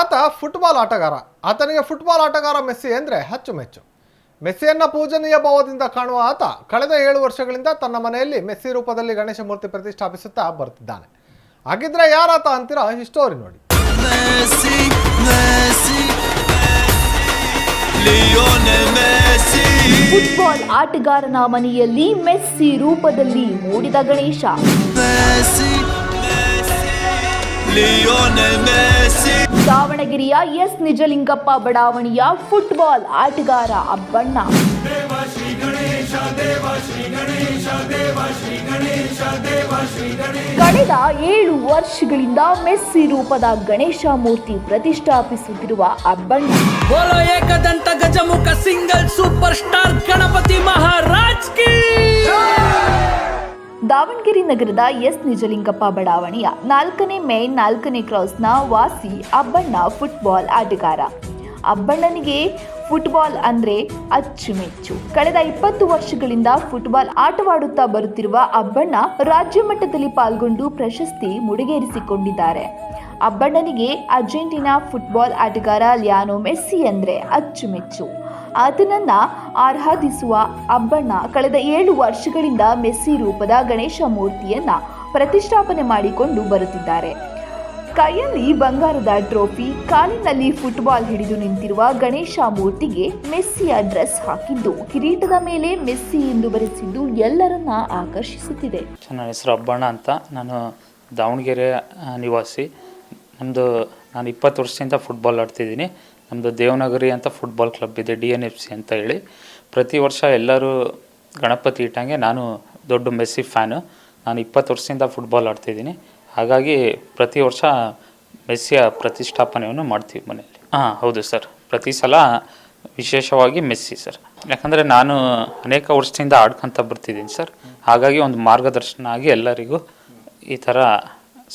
ಆತ ಫುಟ್ಬಾಲ್ ಆಟಗಾರ. ಆತನಿಗೆ ಫುಟ್ಬಾಲ್ ಆಟಗಾರ ಮೆಸ್ಸಿ ಅಂದರೆ ಅಚ್ಚುಮೆಚ್ಚು ಮೆಸ್ಸಿಯನ್ನು ಪೂಜನೀಯ ಭಾವದಿಂದ ಕಾಣುವ ಆತ ಕಳೆದ ಏಳು ವರ್ಷಗಳಿಂದ ತನ್ನ ಮನೆಯಲ್ಲಿ ಮೆಸ್ಸಿ ರೂಪದಲ್ಲಿ ಗಣೇಶ ಮೂರ್ತಿ ಪ್ರತಿಷ್ಠಾಪಿಸುತ್ತಾ ಬರ್ತಿದ್ದಾನೆ. ಹಾಗಿದ್ರೆ ಯಾರಾತ ಅಂತೀರಾ ಹಿಸ್ಟೋರಿ ಸ್ಟೋರಿ ನೋಡಿ ಫುಟ್ಬಾಲ್ ಆಟಗಾರನ ಮನೆಯಲ್ಲಿ ಮೆಸ್ಸಿ ರೂಪದಲ್ಲಿ ಮೂಡಿದ ಗಣೇಶ. ದಾವಣಗೆರೆಯ ಎಸ್ ನಿಜಲಿಂಗಪ್ಪ ಬಡಾವಣೆಯ ಫುಟ್ಬಾಲ್ ಆಟಗಾರ ಅಬ್ಬಣ್ಣ. ಕಳೆದ ಏಳು ವರ್ಷಗಳಿಂದ ಮೆಸ್ಸಿ ರೂಪದ ಗಣೇಶ ಮೂರ್ತಿ ಪ್ರತಿಷ್ಠಾಪಿಸುತ್ತಿರುವ Abbanna. Ekadanta ಗಜಮುಖ single super star Ganapati Maharaj Davanagere ನಗರದ ಎಸ್. ನಿಜಲಿಂಗಪ್ಪ ಬಡಾವಣೆಯ ನಾಲ್ಕನೇ ಮೇ ನಾಲ್ಕನೇ ಕ್ರಾಸ್ನ ವಾಸಿ ಅಬ್ಬಣ್ಣ ಫುಟ್ಬಾಲ್ ಆಟಗಾರ. ಅಬ್ಬಣ್ಣನಿಗೆ ಫುಟ್ಬಾಲ್ ಅಂದ್ರೆ ಅಚ್ಚುಮೆಚ್ಚು. ಕಳೆದ ಇಪ್ಪತ್ತು ವರ್ಷಗಳಿಂದ ಫುಟ್ಬಾಲ್ ಆಟವಾಡುತ್ತಾ ಬರುತ್ತಿರುವ ಅಬ್ಬಣ್ಣ ರಾಜ್ಯ ಮಟ್ಟದಲ್ಲಿ ಪಾಲ್ಗೊಂಡು ಪ್ರಶಸ್ತಿ ಮುಡಿಗೇರಿಸಿಕೊಂಡಿದ್ದಾರೆ. ಅಬ್ಬಣ್ಣನಿಗೆ ಅರ್ಜೆಂಟೀನಾ ಫುಟ್ಬಾಲ್ ಆಟಗಾರ ಲಿಯಾನೋ ಮೆಸ್ಸಿ ಅಂದರೆ ಅಚ್ಚುಮೆಚ್ಚು. ಆತನನ್ನ ಆರಾಧಿಸುವ ಅಬ್ಬಣ್ಣ ಕಳೆದ ಏಳು ವರ್ಷಗಳಿಂದ ಮೆಸ್ಸಿ ರೂಪದ ಗಣೇಶ ಮೂರ್ತಿಯನ್ನ ಪ್ರತಿಷ್ಠಾಪನೆ ಮಾಡಿಕೊಂಡು ಬರುತ್ತಿದ್ದಾರೆ. ಕೈಯಲ್ಲಿ ಬಂಗಾರದ ಟ್ರೋಫಿ, ಕಾಲಿನಲ್ಲಿ ಫುಟ್ಬಾಲ್ ಹಿಡಿದು ನಿಂತಿರುವ ಗಣೇಶ ಮೂರ್ತಿಗೆ ಮೆಸ್ಸಿಯ ಡ್ರೆಸ್ ಹಾಕಿದ್ದು, ಕಿರೀಟದ ಮೇಲೆ ಮೆಸ್ಸಿ ಎಂದು ಬರೆಸಿದ್ದು ಎಲ್ಲರನ್ನ ಆಕರ್ಷಿಸುತ್ತಿದೆ. ನನ್ನ ಹೆಸರು ಅಬ್ಬಣ್ಣ ಅಂತ. ನಾನು ದಾವಣಗೆರೆ ನಿವಾಸಿ. ನಮ್ಮದು ನಾನು ಇಪ್ಪತ್ತು ವರ್ಷದಿಂದ ಫುಟ್ಬಾಲ್ ಆಡ್ತಿದ್ದೀನಿ. ನಮ್ಮದು ದೇವನಗರಿ ಅಂತ ಫುಟ್ಬಾಲ್ ಕ್ಲಬ್ ಇದೆ ಡಿ ಎನ್ ಎಫ್ ಸಿ ಅಂತ ಹೇಳಿ. ಪ್ರತಿ ವರ್ಷ ಎಲ್ಲರೂ ಗಣಪತಿ ಇಟ್ಟಂಗೆ ನಾನು ದೊಡ್ಡ ಮೆಸ್ಸಿ ಫ್ಯಾನು ನಾನು ಇಪ್ಪತ್ತು ವರ್ಷದಿಂದ ಫುಟ್ಬಾಲ್ ಆಡ್ತಿದ್ದೀನಿ. ಹಾಗಾಗಿ ಪ್ರತಿ ವರ್ಷ ಮೆಸ್ಸಿಯ ಪ್ರತಿಷ್ಠಾಪನೆಯನ್ನು ಮಾಡ್ತೀವಿ ಮನೆಯಲ್ಲಿ. ಹಾಂ ಹೌದು ಸರ್. ಪ್ರತಿ ಸಲ ವಿಶೇಷವಾಗಿ ಮೆಸ್ಸಿ ಸರ್. ಯಾಕಂದರೆ ನಾನು ಅನೇಕ ವರ್ಷದಿಂದ ಆಡ್ಕೊತ ಬರ್ತಿದ್ದೀನಿ ಸರ್. ಹಾಗಾಗಿ ಒಂದು ಮಾರ್ಗದರ್ಶನ ಆಗಿ ಎಲ್ಲರಿಗೂ ಈ ಥರ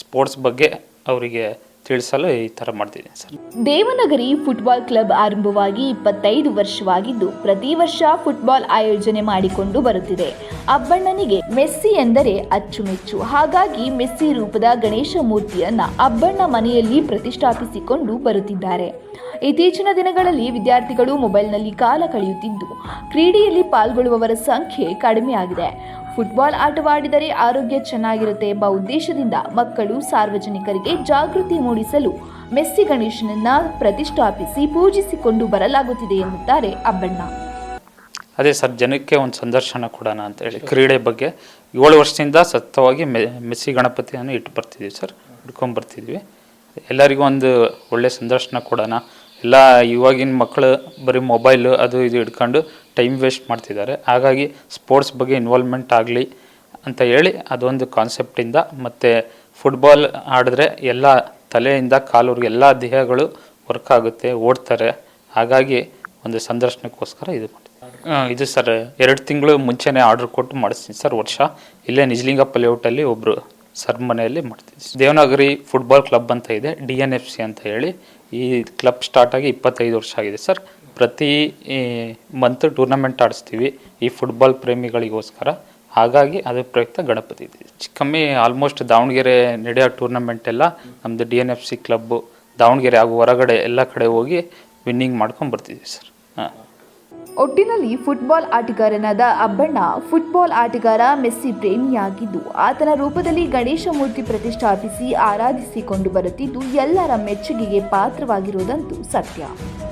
ಸ್ಪೋರ್ಟ್ಸ್ ಬಗ್ಗೆ ಅವರಿಗೆ ತಿಳಿಸಲು ಈ ತರ ಮಾಡ್ತಿದ್ದೀನಿ ಸರ್. ದೇವನಗರಿ ಫುಟ್ಬಾಲ್ ಕ್ಲಬ್ ಆರಂಭವಾಗಿ ಇಪ್ಪತ್ತೈದು ವರ್ಷವಾಗಿದ್ದು, ಪ್ರತಿ ವರ್ಷ ಫುಟ್ಬಾಲ್ ಆಯೋಜನೆ ಮಾಡಿಕೊಂಡು ಬರುತ್ತಿದೆ. ಅಬ್ಬಣ್ಣನಿಗೆ ಮೆಸ್ಸಿ ಎಂದರೆ ಅಚ್ಚುಮೆಚ್ಚು. ಹಾಗಾಗಿ ಮೆಸ್ಸಿ ರೂಪದ ಗಣೇಶ ಮೂರ್ತಿಯನ್ನ ಅಬ್ಬಣ್ಣ ಮನೆಯಲ್ಲಿ ಪ್ರತಿಷ್ಠಾಪಿಸಿಕೊಂಡು ಬರುತ್ತಿದ್ದಾರೆ. ಇತ್ತೀಚಿನ ದಿನಗಳಲ್ಲಿ ವಿದ್ಯಾರ್ಥಿಗಳು ಮೊಬೈಲ್ನಲ್ಲಿ ಕಾಲ ಕಳೆಯುತ್ತಿದ್ದು, ಕ್ರೀಡೆಯಲ್ಲಿ ಪಾಲ್ಗೊಳ್ಳುವವರ ಸಂಖ್ಯೆ ಕಡಿಮೆಯಾಗಿದೆ. ಫುಟ್ಬಾಲ್ ಆಟವಾಡಿದರೆ ಆರೋಗ್ಯ ಚೆನ್ನಾಗಿರುತ್ತೆ ಎಂಬ ಉದ್ದೇಶದಿಂದ ಮಕ್ಕಳು ಸಾರ್ವಜನಿಕರಿಗೆ ಜಾಗೃತಿ ಮೂಡಿಸಲು ಮೆಸ್ಸಿ ಗಣೇಶನನ್ನ ಪ್ರತಿಷ್ಠಾಪಿಸಿ ಪೂಜಿಸಿಕೊಂಡು ಬರಲಾಗುತ್ತಿದೆ ಎನ್ನುತ್ತಾರೆ ಅಬ್ಬಣ್ಣ. ಅದೇ ಸರ್, ಜನಕ್ಕೆ ಒಂದು ಸಂದರ್ಶನ ಕೊಡೋಣ ಅಂತ ಹೇಳಿ. ಕ್ರೀಡೆ ಬಗ್ಗೆ ಏಳು ವರ್ಷದಿಂದ ಸತತವಾಗಿ ಮೆಸ್ಸಿ ಗಣಪತಿಯನ್ನು ಇಟ್ಟು ಬರ್ತಿದ್ದೀವಿ ಸರ್ ಇಟ್ಕೊಂಡು ಬರ್ತಿದ್ವಿ ಎಲ್ಲರಿಗೂ ಒಂದು ಒಳ್ಳೆಯ ಸಂದರ್ಶನ ಕೊಡೋಣ. ಎಲ್ಲ ಇವಾಗಿನ ಮಕ್ಕಳು ಬರೀ ಮೊಬೈಲು ಅದು ಇದು ಹಿಡ್ಕೊಂಡು ಟೈಮ್ ವೇಸ್ಟ್ ಮಾಡ್ತಿದ್ದಾರೆ. ಹಾಗಾಗಿ ಸ್ಪೋರ್ಟ್ಸ್ ಬಗ್ಗೆ ಇನ್ವಾಲ್ವ್ಮೆಂಟ್ ಆಗಲಿ ಅಂತ ಹೇಳಿ ಅದೊಂದು ಕಾನ್ಸೆಪ್ಟಿಂದ ಮತ್ತು ಫುಟ್ಬಾಲ್ ಆಡಿದ್ರೆ ಎಲ್ಲ ತಲೆಯಿಂದ ಕಾಲೂರಿಗೆ ಎಲ್ಲ ದೇಹಗಳು ವರ್ಕ್ ಆಗುತ್ತೆ, ಓಡ್ತಾರೆ. ಹಾಗಾಗಿ ಒಂದು ಸಂದರ್ಶನಕ್ಕೋಸ್ಕರ ಇದು ಮಾಡಿ ಇದು ಸರ್, ಎರಡು ತಿಂಗಳು ಮುಂಚೆನೇ ಆರ್ಡರ್ ಕೊಟ್ಟು ಮಾಡಿಸ್ತೀನಿ ಸರ್ ವರ್ಷ. ಇಲ್ಲೇ ನಿಜಲಿಂಗಪ್ಪ ಲೇಔಟಲ್ಲಿ ಒಬ್ಬರು ಸರ್ ಮನೆಯಲ್ಲಿ ಮಾಡ್ತೀನಿ ದೇವನಗರಿ ಫುಟ್ಬಾಲ್ ಕ್ಲಬ್ ಅಂತ ಇದೆ ಡಿ ಎನ್ ಎಫ್ ಸಿ ಅಂತ ಹೇಳಿ. ಈ ಕ್ಲಬ್ ಸ್ಟಾರ್ಟ್ ಆಗಿ ಇಪ್ಪತ್ತೈದು ವರ್ಷ ಆಗಿದೆ ಸರ್. ಪ್ರತಿ ಮಂತ್ ಟೂರ್ನಮೆಂಟ್ ಆಡಿಸ್ತೀವಿ ಈ ಫುಟ್ಬಾಲ್ ಪ್ರೇಮಿಗಳಿಗೋಸ್ಕರ. ಹಾಗಾಗಿ ಅದ್ರ ಪ್ರಯುಕ್ತ ಗಣಪತಿ ಇದೆ. ಚಿಕ್ಕಮ್ಮಿ ಆಲ್ಮೋಸ್ಟ್ ದಾವಣಗೆರೆ ನಡೆಯೋ ಟೂರ್ನಮೆಂಟ್ ಎಲ್ಲ ನಮ್ಮದು D N F C club Davanagere ಹಾಗೂ ಹೊರಗಡೆ ಎಲ್ಲ ಕಡೆ ಹೋಗಿ ವಿನ್ನಿಂಗ್ ಮಾಡ್ಕೊಂಡು ಬರ್ತಿದ್ದೀವಿ ಸರ್. ಹಾಂ. ಒಟ್ಟಿನಲ್ಲಿ ಫುಟ್ಬಾಲ್ ಆಟಗಾರನಾದ ಅಬ್ಬಣ್ಣ, ಫುಟ್ಬಾಲ್ ಆಟಗಾರ ಮೆಸ್ಸಿ ಪ್ರೇಮಿಯಾಗಿದ್ದು, ಆತನ ರೂಪದಲ್ಲಿ ಗಣೇಶ ಮೂರ್ತಿ ಪ್ರತಿಷ್ಠಾಪಿಸಿ ಆರಾಧಿಸಿಕೊಂಡು ಬರುತ್ತಿದ್ದು ಎಲ್ಲರ ಮೆಚ್ಚುಗೆಗೆ ಪಾತ್ರವಾಗಿರುವುದಂತೂ ಸತ್ಯ.